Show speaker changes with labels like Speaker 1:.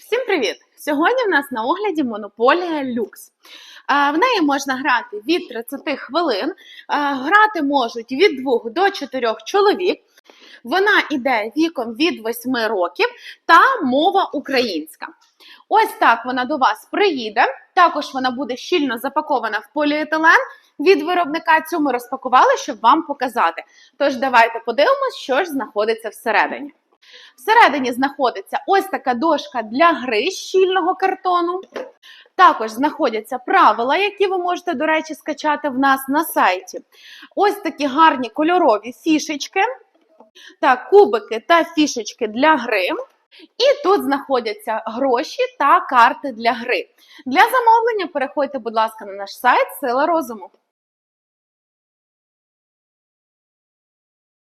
Speaker 1: Всім привіт! Сьогодні в нас на огляді монополія люкс. Е, В неї можна грати від 30 хвилин. Е, Грати можуть від 2 до 4 чоловік. Вона йде віком від 8 років та мова українська. Ось так вона до вас приїде. Також вона буде щільно запакована в поліетилен. Від виробника цю ми розпакували, щоб вам показати. Тож давайте подивимось, що ж знаходиться всередині. Всередині знаходиться ось така дошка для гри щільного картону. Також знаходяться правила, які ви можете, до речі, скачати в нас на сайті. Ось такі гарні кольорові фішечки, та кубики та фішечки для гри. І тут знаходяться гроші та карти для гри. Для замовлення переходьте, будь ласка, на наш сайт Сила розуму.